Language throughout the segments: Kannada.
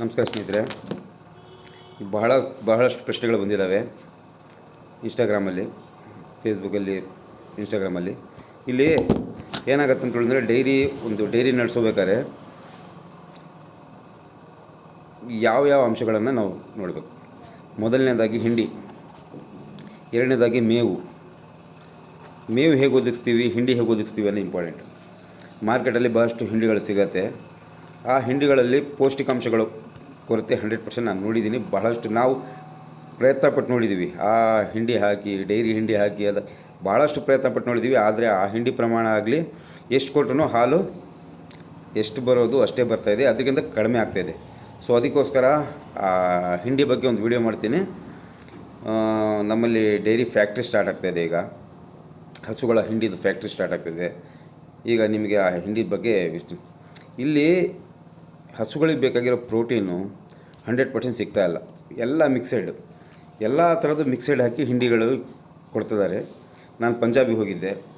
ನಮಸ್ಕಾರ ಸ್ನೇಹಿತರೆ. ಬಹಳ, ಬಹಳಷ್ಟು ಪ್ರಶ್ನೆಗಳು ಬಂದಿದ್ದಾವೆ ಇನ್ಸ್ಟಾಗ್ರಾಮಲ್ಲಿ ಫೇಸ್ಬುಕ್ಕಲ್ಲಿ ಇನ್ಸ್ಟಾಗ್ರಾಮಲ್ಲಿ ಇಲ್ಲಿ ಏನಾಗುತ್ತೆ ಅಂತ ಹೇಳಿದ್ರೆ ಡೈರಿ ಒಂದು ಡೈರಿ ನಡೆಸೋಬೇಕಾದ್ರೆ ಯಾವ ಯಾವ ಅಂಶಗಳನ್ನು ನಾವು ನೋಡಬೇಕು. ಮೊದಲನೇದಾಗಿ ಹಿಂಡಿ, ಎರಡನೇದಾಗಿ ಮೇವು. ಮೇವು ಹೇಗೆ ಒದಗಿಸ್ತೀವಿ, ಹಿಂಡಿ ಹೇಗೆ ಒದಗಿಸ್ತೀವಿ ಅನ್ನೋ ಇಂಪಾರ್ಟೆಂಟ್ ಮಾರ್ಕೆಟಲ್ಲಿ ಬಹಳಷ್ಟು ಹಿಂಡಿಗಳು ಸಿಗತ್ತೆ. ಆ ಹಿಂಡಿಗಳಲ್ಲಿ ಪೌಷ್ಟಿಕಾಂಶಗಳು ಕೊರತೆ ಹಂಡ್ರೆಡ್ ಪರ್ಸೆಂಟ್ ನಾನು ನೋಡಿದ್ದೀನಿ. ಬಹಳಷ್ಟು ನಾವು ಪ್ರಯತ್ನ ಪಟ್ಟು ನೋಡಿದ್ದೀವಿ. ಆ ಹಿಂಡಿ ಹಾಕಿ, ಡೈರಿ ಹಿಂಡಿ ಹಾಕಿ ಅದು ಭಾಳಷ್ಟು ಪ್ರಯತ್ನ ಪಟ್ಟು ನೋಡಿದ್ದೀವಿ. ಆದರೆ ಆ ಹಿಂಡಿ ಪ್ರಮಾಣ ಆಗಲಿ, ಎಷ್ಟು ಕೊಟ್ಟರು ಹಾಲು ಎಷ್ಟು ಬರೋದು ಅಷ್ಟೇ ಬರ್ತಾಯಿದೆ ಅದಕ್ಕಿಂತ ಕಡಿಮೆ ಆಗ್ತಾಯಿದೆ ಸೊ ಅದಕ್ಕೋಸ್ಕರ ಆ ಹಿಂಡಿ ಬಗ್ಗೆ ಒಂದು ವಿಡಿಯೋ ಮಾಡ್ತೀನಿ. ನಮ್ಮಲ್ಲಿ ಡೈರಿ ಫ್ಯಾಕ್ಟ್ರಿ ಸ್ಟಾರ್ಟ್ ಆಗ್ತಾಯಿದೆ ಈಗ. ಹಸುಗಳ ಹಿಂಡಿದು ಫ್ಯಾಕ್ಟ್ರಿ ಸ್ಟಾರ್ಟ್ ಆಗ್ತಿದೆ ಈಗ ನಿಮಗೆ ಆ ಹಿಂಡಿ ಬಗ್ಗೆ ಇಲ್ಲಿ ಹಸುಗಳಿಗೆ ಬೇಕಾಗಿರೋ ಪ್ರೋಟೀನು ಹಂಡ್ರೆಡ್ ಪರ್ಸೆಂಟ್ ಸಿಗ್ತಾ ಇಲ್ಲ. ಎಲ್ಲ ಮಿಕ್ಸೆಡ್ ಎಲ್ಲ ಥರದ್ದು ಮಿಕ್ಸೆಡ್ ಹಾಕಿ ಹಿಂಡಿಗಳು ಕೊಡ್ತಿದ್ದಾರೆ. ನಾನು ಪಂಜಾಬಿ ಹೋಗಿದ್ದೆ.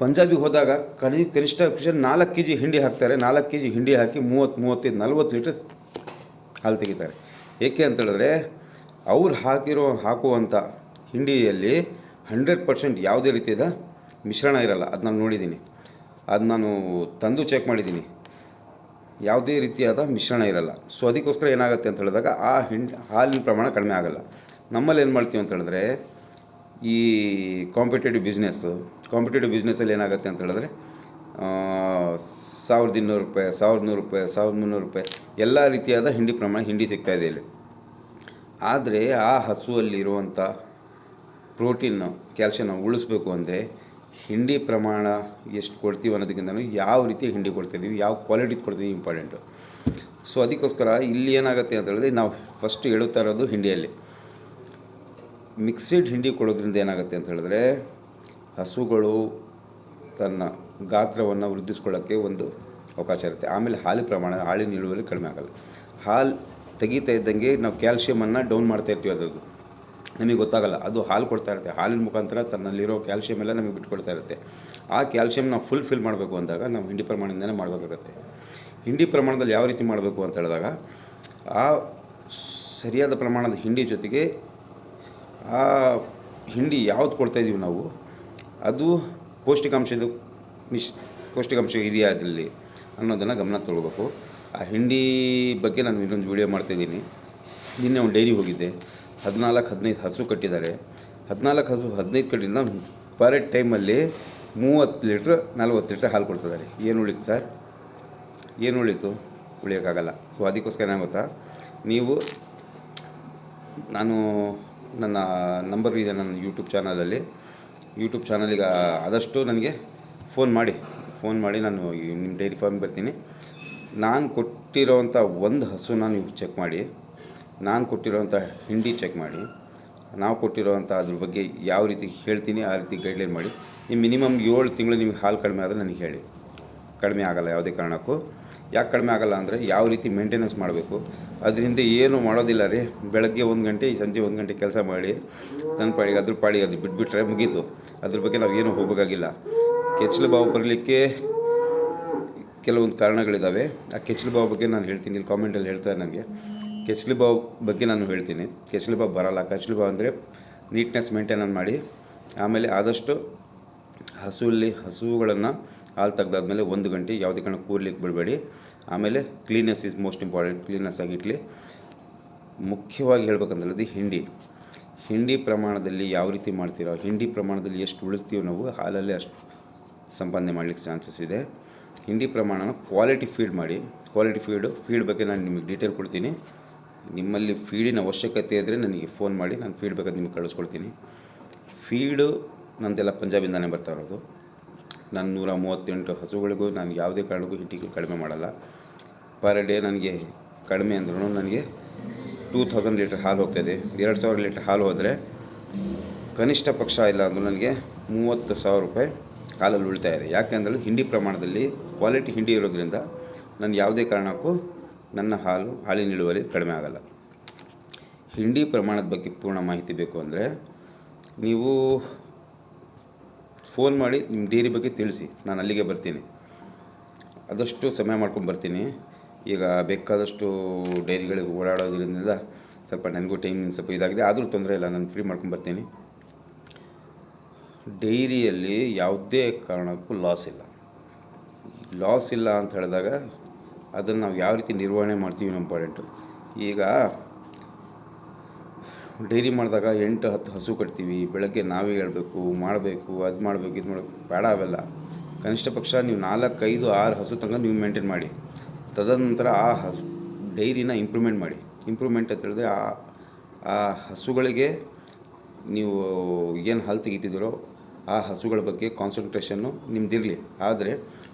ಪಂಜಾಬಿಗೆ ಹೋದಾಗ ಕಣಿ, ಕನಿಷ್ಠ ಕನಿಷ್ಠ ನಾಲ್ಕು ಕೆ ಜಿ ಹಿಂಡಿ ಹಾಕ್ತಾರೆ. ನಾಲ್ಕು ಕೆ ಜಿ ಹಿಂಡಿ ಹಾಕಿ ಮೂವತ್ತು, ಮೂವತ್ತೈದು, ನಲ್ವತ್ತು ಲೀಟರ್ ಹಾಲು ತೆಗಿತಾರೆ. ಏಕೆ ಅಂತ ಹೇಳಿದ್ರೆ ಅವ್ರು ಹಾಕಿರೋ ಹಾಕುವಂಥ ಹಿಂಡಿಯಲ್ಲಿ ಹಂಡ್ರೆಡ್ ಪರ್ಸೆಂಟ್ ಯಾವುದೇ ರೀತಿಯಾದ ಮಿಶ್ರಣ ಇರಲ್ಲ. ಅದು ನಾನು ನೋಡಿದ್ದೀನಿ. ಅದು ನಾನು ತಂದು ಚೆಕ್ ಮಾಡಿದ್ದೀನಿ. ಯಾವುದೇ ರೀತಿಯಾದ ಮಿಶ್ರಣ ಇರಲ್ಲ. ಸೊ ಅದಕ್ಕೋಸ್ಕರ ಏನಾಗುತ್ತೆ ಅಂತ ಹೇಳಿದಾಗ ಆ ಹಿಂಡ್, ಹಾಲಿನ ಪ್ರಮಾಣ ಕಡಿಮೆ ಆಗಲ್ಲ. ನಮ್ಮಲ್ಲಿ ಏನು ಮಾಡ್ತೀವಿ ಅಂತ ಹೇಳಿದ್ರೆ, ಈ ಕಾಂಪಿಟೇಟಿವ್ ಬಿಸ್ನೆಸ್ಸು ಕಾಂಪಿಟೇಟಿವ್ ಬಿಸ್ನೆಸ್ಸಲ್ಲಿ ಏನಾಗುತ್ತೆ ಅಂತ ಹೇಳಿದ್ರೆ ಸಾವಿರದ ಇನ್ನೂರು ರೂಪಾಯಿ, ಸಾವಿರದ ನೂರು ರೂಪಾಯಿ, ಸಾವಿರದ ಮುನ್ನೂರು ರೂಪಾಯಿ, ಎಲ್ಲ ರೀತಿಯಾದ ಹಿಂಡಿ ಪ್ರಮಾಣ ಹಿಂಡಿ ಸಿಗ್ತಾ ಇದೆ ಇಲ್ಲಿ. ಆದರೆ ಆ ಹಸುವಲ್ಲಿರುವಂಥ ಪ್ರೋಟೀನ್ ಕ್ಯಾಲ್ಶಿಯಂ ಉಳಿಸ್ಬೇಕು ಅಂದರೆ ಹಿಂಡಿ ಪ್ರಮಾಣ ಎಷ್ಟು ಕೊಡ್ತೀವಿ ಅನ್ನೋದಕ್ಕಿಂತ ಯಾವ ರೀತಿ ಹಿಂಡಿ ಕೊಡ್ತಿದ್ದೀವಿ ಯಾವ ಕ್ವಾಲಿಟಿ ಕೊಡ್ತೀವಿ ಇಂಪಾರ್ಟೆಂಟು ಸೊ ಅದಕ್ಕೋಸ್ಕರ ಇಲ್ಲಿ ಏನಾಗುತ್ತೆ ಅಂತ ಹೇಳಿದ್ರೆ ನಾವು ಫಸ್ಟ್ ಹೇಳುತ್ತಾ ಇರೋದು ಹಿಂಡಿಯಲ್ಲಿ. ಮಿಕ್ಸಿಡ್ ಹಿಂಡಿ ಕೊಡೋದ್ರಿಂದ ಏನಾಗುತ್ತೆ ಅಂತ ಹೇಳಿದ್ರೆ ಹಸುಗಳು ತನ್ನ ಗಾತ್ರವನ್ನು ವೃದ್ಧಿಸ್ಕೊಳ್ಳೋಕ್ಕೆ ಒಂದು ಅವಕಾಶ ಇರುತ್ತೆ. ಆಮೇಲೆ ಹಾಲಿ ಪ್ರಮಾಣ, ಹಾಲಿನ ಇಳುವರಿ ಕಡಿಮೆ ಆಗಲ್ಲ. ಹಾಲು ತೆಗಿತಾ ಇದ್ದಂಗೆ ನಾವು ಕ್ಯಾಲ್ಶಿಯಮನ್ನು ಡೌನ್ ಮಾಡ್ತಾ ಇರ್ತೀವಿ ಅದರದ್ದು. ನಮಗೆ ಗೊತ್ತಾಗಲ್ಲ. ಅದು ಹಾಲು ಕೊಡ್ತಾ ಇರುತ್ತೆ. ಹಾಲಿನ ಮುಖಾಂತರ ತನ್ನಲ್ಲಿರೋ ಕ್ಯಾಲ್ಶಿಯಮ್ ಎಲ್ಲ ನಮಗೆ ಬಿಟ್ಕೊಳ್ತಾ ಇರುತ್ತೆ. ಆ ಕ್ಯಾಲ್ಶಿಯಮ್ ನಾವು ಫುಲ್ ಫಿಲ್ ಮಾಡಬೇಕು ಅಂದಾಗ ನಾವು ಹಿಂಡಿ ಪ್ರಮಾಣದಿಂದಲೇ ಮಾಡಬೇಕಾಗತ್ತೆ. ಹಿಂಡಿ ಪ್ರಮಾಣದಲ್ಲಿ ಯಾವ ರೀತಿ ಮಾಡಬೇಕು ಅಂತ ಹೇಳಿದಾಗ, ಆ ಸರಿಯಾದ ಪ್ರಮಾಣದ ಹಿಂಡಿ ಜೊತೆಗೆ ಆ ಹಿಂಡಿ ಯಾವ್ದು ಕೊಡ್ತಾ ಇದ್ದೀವಿ ನಾವು, ಅದು ಪೌಷ್ಟಿಕಾಂಶದ ಮಿಶ್ ಪೌಷ್ಟಿಕಾಂಶ ಇದೆಯಾ ಅದರಲ್ಲಿ ಅನ್ನೋದನ್ನು ಗಮನ ತಗೊಳ್ಬೇಕು. ಆ ಹಿಂಡಿ ಬಗ್ಗೆ ನಾನು ಇನ್ನೊಂದು ವಿಡಿಯೋ ಮಾಡ್ತಾಯಿದ್ದೀನಿ ನಿನ್ನೆ ಒಂದು ಡೈರಿ ಹೋಗಿದ್ದೆ. ಹದಿನಾಲ್ಕು, ಹದಿನೈದು ಹಸು ಕಟ್ಟಿದ್ದಾರೆ. ಹದಿನಾಲ್ಕು ಹಸು ಹದಿನೈದು ಕಟ್ಟಿಂದ ಪರ್ ಟೈಮಲ್ಲಿ ಮೂವತ್ತು ಲೀಟ್ರ್ ನಲ್ವತ್ತು ಲೀಟ್ರ್ ಹಾಲು ಕೊಡ್ತಿದ್ದಾರೆ. ಏನು ಉಳಿತು ಸರ್? ಏನು ಉಳಿತು? ಉಳಿಯೋಕ್ಕಾಗಲ್ಲ. ಸೊ ಅದಕ್ಕೋಸ್ಕರ ಗೊತ್ತಾ? ನೀವು ನಾನು ನನ್ನ ನಂಬರ್ ಇದೆ ನನ್ನ ಯೂಟ್ಯೂಬ್ ಚಾನಲಲ್ಲಿ ಯೂಟ್ಯೂಬ್ ಚಾನಲಿಗೆ ಆದಷ್ಟು ನನಗೆ ಫೋನ್ ಮಾಡಿ. ಫೋನ್ ಮಾಡಿ ನಾನು ನಿಮ್ಮ ಡೈರಿ ಫಾರ್ಮ್ ಬರ್ತೀನಿ. ನಾನು ಕೊಟ್ಟಿರೋವಂಥ ಒಂದು ಹಸುನ ನೀವು ಚೆಕ್ ಮಾಡಿ. ನಾನು ಕೊಟ್ಟಿರೋವಂಥ ಹಿಂಡಿ ಚೆಕ್ ಮಾಡಿ. ನಾವು ಕೊಟ್ಟಿರೋವಂಥ ಅದ್ರ ಬಗ್ಗೆ ಯಾವ ರೀತಿ ಹೇಳ್ತೀನಿ, ಆ ರೀತಿ ಗೈಡ್ಲೈನ್ ಮಾಡಿ. ನೀವು ಮಿನಿಮಮ್ ಏಳು ತಿಂಗಳು ನಿಮಗೆ ಹಾಲು ಕಡಿಮೆ ಆದರೆ ನನಗೆ ಹೇಳಿ. ಕಡಿಮೆ ಆಗಲ್ಲ ಯಾವುದೇ ಕಾರಣಕ್ಕೂ. ಯಾಕೆ ಕಡಿಮೆ ಆಗಲ್ಲ ಅಂದರೆ ಯಾವ ರೀತಿ ಮೇಂಟೆನೆನ್ಸ್ ಮಾಡಬೇಕು. ಅದರಿಂದ ಏನು ಮಾಡೋದಿಲ್ಲ ರೀ. ಬೆಳಗ್ಗೆ ಒಂದು ಗಂಟೆ, ಸಂಜೆ ಒಂದು ಗಂಟೆ ಕೆಲಸ ಮಾಡಿ ನನ್ನ ಪಾಡಿಗೆ ಅದ್ರ ಪಾಡಿಗೆ ಅದು ಬಿಟ್ಬಿಟ್ರೆ ಮುಗೀತು. ಅದ್ರ ಬಗ್ಗೆ ನಾವು ಏನು ಹೋಗಬೇಕಾಗಿಲ್ಲ. ಕೆಚ್ಚಲು ಬಾವು ಬರಲಿಕ್ಕೆ ಕೆಲವೊಂದು ಕಾರಣಗಳಿದ್ದಾವೆ ಆ ಕೆಚ್ಚಲು ಬಾವು ಬಗ್ಗೆ ನಾನು ಹೇಳ್ತೀನಿ, ಇಲ್ಲಿ ಕಾಮೆಂಟಲ್ಲಿ ಹೇಳ್ತಾರೆ ನನಗೆ ಕೆಚ್ಚಲು ಬಾವು ಬಗ್ಗೆ ನಾನು ಹೇಳ್ತೀನಿ. ಕೆಚ್ಲಿಬಾವ್ ಬಾವು ಬರಲ್ಲ. ಕೆಚ್ಲಿಬಾವ್ ಬಾವು ಅಂದರೆ ನೀಟ್ನೆಸ್ ಮೇಂಟೈನ್ ಮಾಡಿ, ಆಮೇಲೆ ಆದಷ್ಟು ಹಸುವಲ್ಲಿ ಹಸುಗಳನ್ನು ಹಾಲು ತೆಗ್ದಾದ್ಮೇಲೆ ಒಂದು ಗಂಟೆ ಯಾವುದೇ ಕಾರಣ ಕೂರ್ಲಿಕ್ಕೆ ಬಿಡಬೇಡಿ. ಆಮೇಲೆ cleanness is most important cleanness ಆಗಿಟ್ಲಿ ಮುಖ್ಯವಾಗಿ ಹೇಳ್ಬೇಕಂತೇಳಿದ್ರೆ ಹಿಂಡಿ. ಹಿಂಡಿ ಪ್ರಮಾಣದಲ್ಲಿ ಯಾವ ರೀತಿ ಮಾಡ್ತೀರೋ, ಹಿಂಡಿ ಪ್ರಮಾಣದಲ್ಲಿ ಎಷ್ಟು ಉಳಿಸ್ತೀವಿ ನಾವು ಹಾಲಲ್ಲಿ ಅಷ್ಟು ಸಂಪಾದನೆ ಮಾಡಲಿಕ್ಕೆ ಚಾನ್ಸಸ್ ಇದೆ. ಹಿಂಡಿ ಪ್ರಮಾಣನ ಕ್ವಾಲಿಟಿ ಫೀಡ್ ಮಾಡಿ. ಕ್ವಾಲಿಟಿ ಫೀಡು ಫೀಡ್ ಬಗ್ಗೆ ನಾನು ನಿಮಗೆ ಡೀಟೇಲ್ ಕೊಡ್ತೀನಿ. ನಿಮ್ಮಲ್ಲಿ ಫೀಡಿನ ಅವಶ್ಯಕತೆ ಇದ್ದರೆ ನನಗೆ ಫೋನ್ ಮಾಡಿ, ನಾನು ಫೀಡ್ ಬೇಕಾದ್ರೆ ನಿಮಗೆ ಕಳಿಸ್ಕೊಳ್ತೀನಿ ಫೀಡು ನಂದೆಲ್ಲ ಪಂಜಾಬಿಂದಾನೇ ಬರ್ತಾ ಇರೋದು. ನಾನು ನೂರ ಮೂವತ್ತೆಂಟು ಹಸುಗಳಿಗೂ, ನಾನು ಯಾವುದೇ ಕಾರಣಕ್ಕೂ ಹಿಟ್ಟಿಗೆ ಕಡಿಮೆ ಮಾಡಲ್ಲ. ಪರ್ ಡೇ ನನಗೆ ಕಡಿಮೆ ಅಂದ್ರೂ ನನಗೆ ಟೂ ತೌಸಂಡ್ ಲೀಟ್ರ್ ಹಾಲು ಹೋಗ್ತಾಯಿದೆ ಎರಡು ಸಾವಿರ ಲೀಟ್ರ್ ಹಾಲು ಹೋದರೆ ಕನಿಷ್ಠ ಪಕ್ಷ ಇಲ್ಲ ಅಂದರೂ ನನಗೆ ಮೂವತ್ತು ಸಾವಿರ ರೂಪಾಯಿ ಹಾಲಲ್ಲಿ ಉಳಿತಾಯ ಇದೆ. ಯಾಕೆಂದರೆ ಹಿಂಡಿ ಪ್ರಮಾಣದಲ್ಲಿ ಕ್ವಾಲಿಟಿ ಹಿಂಡಿ ಇರೋದ್ರಿಂದ ನಾನು ಯಾವುದೇ ಕಾರಣಕ್ಕೂ ನನ್ನ ಹಾಲು ಹಾಲಿನ ಇಳುವರಿ ಕಡಿಮೆ ಆಗಲ್ಲ. ಹಿಂಡಿ ಪ್ರಮಾಣದ ಬಗ್ಗೆ ಪೂರ್ಣ ಮಾಹಿತಿ ಬೇಕು ಅಂದರೆ ನೀವು ಫೋನ್ ಮಾಡಿ ನಿಮ್ಮ ಡೈರಿ ಬಗ್ಗೆ ತಿಳಿಸಿ. ನಾನು ಅಲ್ಲಿಗೆ ಬರ್ತೀನಿ. ಆದಷ್ಟು ಸಮಯ ಮಾಡ್ಕೊಂಡು ಬರ್ತೀನಿ. ಈಗ ಬೇಕಾದಷ್ಟು ಡೈರಿಗಳಿಗೆ ಓಡಾಡೋದ್ರಿಂದ ಸ್ವಲ್ಪ ನನಗೂ ಟೈಮ್ ಸ್ವಲ್ಪ ಇದಾಗಿದೆ. ಆದರೂ ತೊಂದರೆ ಇಲ್ಲ, ನಾನು ಫ್ರೀ ಮಾಡ್ಕೊಂಡು ಬರ್ತೀನಿ. ಡೈರಿಯಲ್ಲಿ ಯಾವುದೇ ಕಾರಣಕ್ಕೂ ಲಾಸ್ ಇಲ್ಲ. ಲಾಸ್ ಇಲ್ಲ ಅಂತ ಹೇಳಿದಾಗ ಅದನ್ನು ನಾವು ಯಾವ ರೀತಿ ನಿರ್ವಹಣೆ ಮಾಡ್ತೀವಿ ಇಂಪಾರ್ಟೆಂಟು ಈಗ ಡೈರಿ ಮಾಡಿದಾಗ ಎಂಟು, ಹತ್ತು ಹಸು ಕಟ್ತೀವಿ, ಬೆಳಗ್ಗೆ ನಾವೇ ಹೇಳಬೇಕು, ಮಾಡಬೇಕು, ಅದು ಮಾಡಬೇಕು, ಇದು ಮಾಡಬೇಕು, ಬೇಡ ಅವೆಲ್ಲ. ಕನಿಷ್ಠ ಪಕ್ಷ ನೀವು ನಾಲ್ಕೈದು ಆರು ಹಸು ತನಕ ನೀವು ಮೇಂಟೈನ್ ಮಾಡಿ. ತದನಂತರ ಆ ಹಸು ಡೈರಿನ ಇಂಪ್ರೂವ್ಮೆಂಟ್ ಮಾಡಿ. ಇಂಪ್ರೂವ್ಮೆಂಟ್ ಅಂತ ಹೇಳಿದ್ರೆ ಆ ಆ ಹಸುಗಳಿಗೆ ನೀವು ಏನು ಹಾಲು ತೆಗಿತಿದ್ದೀರೋ ಆ ಹಸುಗಳ ಬಗ್ಗೆ ಕಾನ್ಸಂಟ್ರೇಷನ್ನು ನಿಮ್ದಿರಲಿ. ಆದರೆ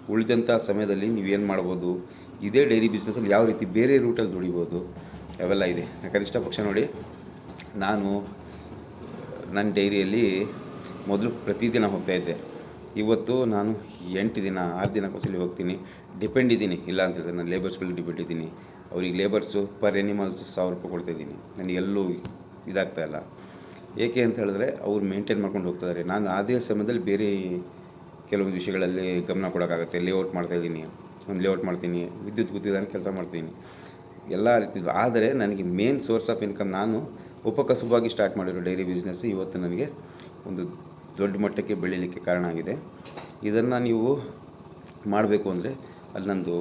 ಉಳಿದಂಥ ಸಮಯದಲ್ಲಿ ನೀವು ಏನು ಮಾಡ್ಬೋದು? ಇದೇ ಡೈರಿ ಬಿಸ್ನೆಸ್ಸಲ್ಲಿ ಯಾವ ರೀತಿ ಬೇರೆ ರೂಟಲ್ಲಿ ದುಡಿಬೋದು ಅವೆಲ್ಲ ಇದೆ. ಕನಿಷ್ಠ ಪಕ್ಷ ನೋಡಿ, ನಾನು ನನ್ನ ಡೈರಿಯಲ್ಲಿ ಮೊದಲು ಪ್ರತಿದಿನ ಹೋಗ್ತಾ ಇದ್ದೆ. ಇವತ್ತು ನಾನು ಎಂಟು ದಿನ, ಆರು ದಿನಕ್ಕೋಸಲಿ ಹೋಗ್ತೀನಿ. ಡಿಪೆಂಡ್ ಇದ್ದೀನಿ. ಇಲ್ಲ ಅಂತ ಹೇಳಿದ್ರೆ ನಾನು ಲೇಬರ್ಸ್ಗಳಿಗೆ ಡಿಪೆಂಡ್ ಇದ್ದೀನಿ. ಅವ್ರಿಗೆ ಲೇಬರ್ಸು ಪರ್ ಎನಿಮಲ್ಸು ಸಾವಿರ ರೂಪಾಯಿ ಕೊಡ್ತಾಯಿದ್ದೀನಿ ನನಗೆ ಎಲ್ಲೂ ಇದಾಗ್ತಾ ಇಲ್ಲ. ಏಕೆ ಅಂತ ಹೇಳಿದ್ರೆ ಅವ್ರು ಮೇಂಟೈನ್ ಮಾಡ್ಕೊಂಡು ಹೋಗ್ತಾಯಿದ್ದಾರೆ ನಾನು ಅದೇ ಸಮಯದಲ್ಲಿ ಬೇರೆ ಕೆಲವೊಂದು ವಿಷಯಗಳಲ್ಲಿ ಗಮನ ಕೊಡೋಕ್ಕಾಗುತ್ತೆ ಲೇಔಟ್ ಮಾಡ್ತಾಯಿದ್ದೀನಿ ಒಂದು ಲೇಔಟ್ ಮಾಡ್ತೀನಿ, ವಿದ್ಯುತ್ ಗುತ್ತಿಗೆದಾರನ ಕೆಲಸ ಮಾಡ್ತೀನಿ. ಎಲ್ಲ ರೀತಿ ಆದರೆ ನನಗೆ ಮೇನ್ ಸೋರ್ಸ್ ಆಫ್ ಇನ್ಕಮ್ ನಾನು ಉಪಕಸುಬಾಗಿ ಸ್ಟಾರ್ಟ್ ಮಾಡಿರೋ ಡೈರಿ ಬಿಸ್ನೆಸ್ ಇವತ್ತು ನನಗೆ ಒಂದು ದೊಡ್ಡ ಮಟ್ಟಕ್ಕೆ ಬೆಳೀಲಿಕ್ಕೆ ಕಾರಣ ಆಗಿದೆ. ಇದನ್ನು ನೀವು ಮಾಡಬೇಕು ಅಂದರೆ ಅಲ್ಲಿ ನಂದು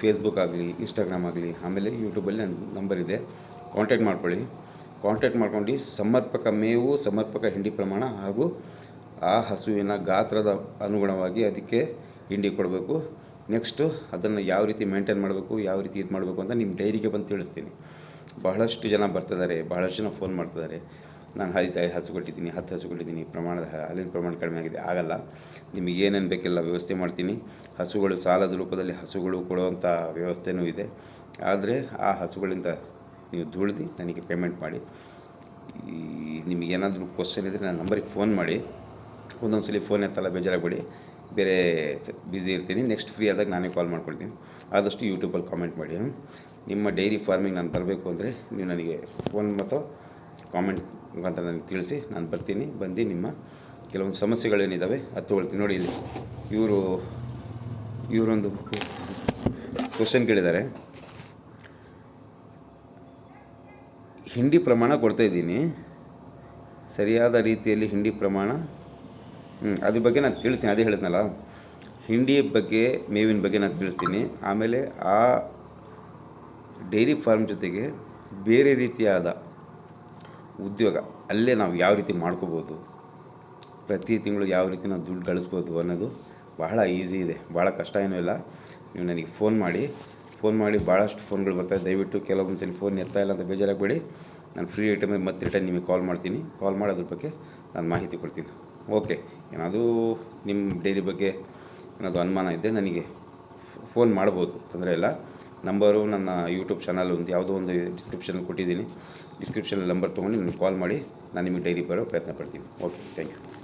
ಫೇಸ್ಬುಕ್ ಆಗಲಿ ಇನ್ಸ್ಟಾಗ್ರಾಮ್ ಆಗಲಿ, ಆಮೇಲೆ ಯೂಟ್ಯೂಬಲ್ಲಿ ನನ್ನ ನಂಬರ್ ಇದೆ. ಕಾಂಟ್ಯಾಕ್ಟ್ ಮಾಡ್ಕೊಳ್ಳಿ. ಕಾಂಟ್ಯಾಕ್ಟ್ ಮಾಡ್ಕೊಂಡು, ಸಮರ್ಪಕ ಮೇವು, ಸಮರ್ಪಕ ಹಿಂಡಿ ಪ್ರಮಾಣ ಹಾಗೂ ಆ ಹಸುವಿನ ಗಾತ್ರದ ಅನುಗುಣವಾಗಿ ಅದಕ್ಕೆ ಹಿಂಡಿ ಕೊಡಬೇಕು. ನೆಕ್ಸ್ಟು ಅದನ್ನು ಯಾವ ರೀತಿ ಮೇಂಟೈನ್ ಮಾಡಬೇಕು, ಯಾವ ರೀತಿ ಇದು ಮಾಡಬೇಕು ಅಂತ ನಿಮ್ಮ ಡೈರಿಗೆ ಬಂದು ತಿಳಿಸ್ತೀನಿ. ಬಹಳಷ್ಟು ಜನ ಬರ್ತಿದ್ದಾರೆ, ಬಹಳಷ್ಟು ಜನ ಫೋನ್ ಮಾಡ್ತಿದ್ದಾರೆ. ನಾನು ಐದು ಹಸು ಕೊಟ್ಟಿದ್ದೀನಿ, ಹತ್ತು ಹಸು ಕೊಟ್ಟಿದ್ದೀನಿ, ಪ್ರಮಾಣದ ಹಾಲಿನ ಪ್ರಮಾಣ ಕಡಿಮೆ ಆಗಿದೆ, ಆಗಲ್ಲ. ನಿಮಗೆ ಏನೇನು ಬೇಕೆಲ್ಲ ವ್ಯವಸ್ಥೆ ಮಾಡ್ತೀನಿ. ಹಸುಗಳು ಸಾಲದ ರೂಪದಲ್ಲಿ ಹಸುಗಳು ಕೊಡುವಂಥ ವ್ಯವಸ್ಥೆನೂ ಇದೆ. ಆದರೆ ಆ ಹಸುಗಳಿಂದ ನೀವು ದುಡಿದು ನನಗೆ ಪೇಮೆಂಟ್ ಮಾಡಿ. ಈ ನಿಮಗೇನಾದರೂ ಕ್ವಶನ್ ಇದ್ದರೆ ನನ್ನ ನಂಬರಿಗೆ ಫೋನ್ ಮಾಡಿ. ಒಂದೊಂದು ಸಲ ಫೋನ್ ಎತ್ತಲ್ಲ, ಬೇಜಾರಾಗಬೇಡಿ. ಬೇರೆ ಬ್ಯುಸಿ ಇರ್ತೀನಿ. ನೆಕ್ಸ್ಟ್ ಫ್ರೀ ಆದಾಗ ನಾನೇ ಕಾಲ್ ಮಾಡ್ಕೊಳ್ತೀನಿ. ಆದಷ್ಟು ಯೂಟ್ಯೂಬಲ್ಲಿ ಕಾಮೆಂಟ್ ಮಾಡಿ ನಿಮ್ಮ ಡೈರಿ ಫಾರ್ಮಿಂಗ್ ನಾನು ಬರಬೇಕು ಅಂದರೆ ನೀವು ನನಗೆ ಫೋನ್ ಮತ್ತು ಕಾಮೆಂಟ್ ಮುಖಾಂತರ ನನಗೆ ತಿಳಿಸಿ, ನಾನು ಬರ್ತೀನಿ, ಬಂದು ನಿಮ್ಮ ಕೆಲವೊಂದು ಸಮಸ್ಯೆಗಳೇನಿದ್ದಾವೆ ಅದು ತೊಗೊಳ್ತೀನಿ. ನೋಡಿ ಇಲ್ಲಿ, ಇವರು, ಇವರೊಂದು ಕ್ವಶನ್ ಕೇಳಿದ್ದಾರೆ. ಹಿಂಡಿ ಪ್ರಮಾಣ ಕೊಡ್ತಾ ಇದ್ದೀನಿ. ಸರಿಯಾದ ರೀತಿಯಲ್ಲಿ ಹಿಂಡಿ ಪ್ರಮಾಣ ಹ್ಞೂ ಅದ್ರ ಬಗ್ಗೆ ನಾನು ತಿಳಿಸ್ತೀನಿ, ಅದೇ ಹೇಳಿದ್ನಲ್ಲ. ಹಿಂಡಿ ಬಗ್ಗೆ, ಮೇವಿನ ಬಗ್ಗೆ ನಾನು ತಿಳಿಸ್ತೀನಿ. ಆಮೇಲೆ ಆ ಡೈರಿ ಫಾರ್ಮ್ ಜೊತೆಗೆ ಬೇರೆ ರೀತಿಯಾದ ಉದ್ಯೋಗ, ಅಲ್ಲೇ ನಾವು ಯಾವ ರೀತಿ ಮಾಡ್ಕೋಬೋದು, ಪ್ರತಿ ತಿಂಗಳು ಯಾವ ರೀತಿ ನಾವು ದುಡ್ಡು ಗಳಿಸ್ಬೋದು ಅನ್ನೋದು ಬಹಳ ಈಸಿ ಇದೆ ಭಾಳ ಕಷ್ಟ ಏನೂ ಇಲ್ಲ. ನೀವು ನನಗೆ ಫೋನ್ ಮಾಡಿ ಫೋನ್ ಮಾಡಿ ಭಾಳಷ್ಟು ಫೋನ್ಗಳು ಬರ್ತಾವೆ ದಯವಿಟ್ಟು ಕೆಲವೊಂದು ಸಲ ಫೋನ್ ಎತ್ತಾ ಇಲ್ಲ ಅಂತ ಬೇಜಾರಾಗಬೇಡಿ. ನಾನು ಫ್ರೀ ಐಟಮ್ ಮತ್ತೆ ರಿಟರ್ನ್ ನಿಮಗೆ ಕಾಲ್ ಮಾಡ್ತೀನಿ. ಕಾಲ್ ಮಾಡೋದ್ರ ಬಗ್ಗೆ ನಾನು ಮಾಹಿತಿ ಕೊಡ್ತೀನಿ. ಓಕೆ. ಏನಾದರೂ ನಿಮ್ಮ ಡೈರಿ ಬಗ್ಗೆ ಏನಾದರೂ ಅನುಮಾನ ಇದ್ದರೆ ನನಗೆ ಫೋನ್ ಮಾಡ್ಬೋದು, ತೊಂದರೆ ಇಲ್ಲ. ನಂಬರು ನನ್ನ ಯೂಟ್ಯೂಬ್ ಚಾನಲ್ ಒಂದು, ಯಾವುದೋ ಒಂದು ಡಿಸ್ಕ್ರಿಪ್ಷನಲ್ಲಿ ಕೊಟ್ಟಿದ್ದೀನಿ. ಡಿಸ್ಕ್ರಿಪ್ಷನಲ್ಲಿ ನಂಬರ್ ತೊಗೊಂಡು ನಿಮ್ಗೆ ಕಾಲ್ ಮಾಡಿ, ನಾನು ನಿಮಗೆ ಡೈರಿ ಬರೋ ಪ್ರಯತ್ನ ಪಡ್ತೀನಿ. Okay thank you